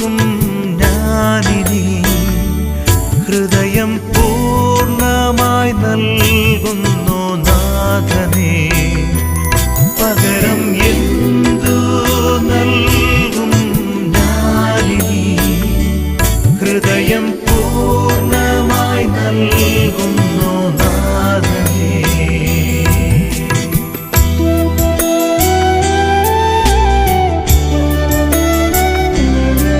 ഓർക്കും ഞാനിനി. ഹൃദയം പൂർണമായി നൽകുന്നു നാഥനേ. പകരം എന്തു നൽകും ഞാനിനി? ഹൃദയം പൂർണ